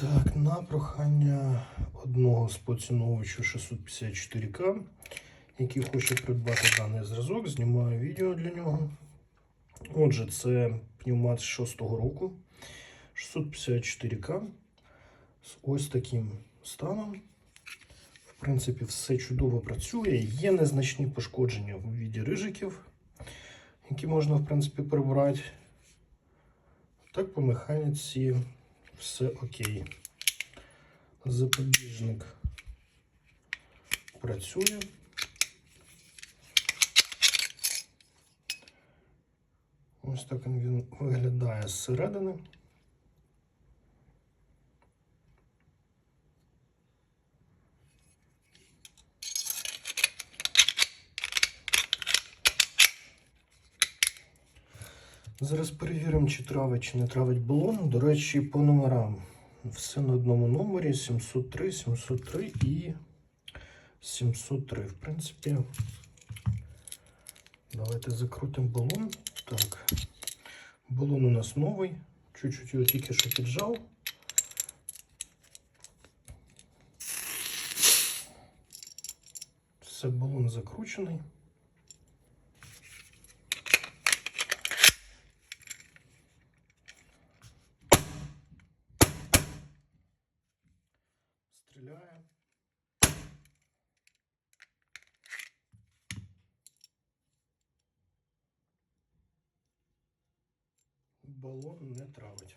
Так, на прохання одного з поціновувачів 654К, який хоче придбати даний зразок, знімаю відео для нього. Отже, це пневмат з 6-го року 654К з ось таким станом. В принципі, все чудово працює. Є незначні пошкодження у віді рижиків, які можна, в принципі, прибрати. Так, по механіці все окей. Запобіжник працює. Ось так він виглядає зсередини. Зараз перевіримо, чи травить, чи не травить балон. До речі, по номерам. Все на одному номері: 703, 703 і 703. В принципі, давайте закрутимо балон. Так. Балон у нас новий. Чуть-чуть його тільки що піджав. Все, балон закручений. Стріляє. Балон не травить.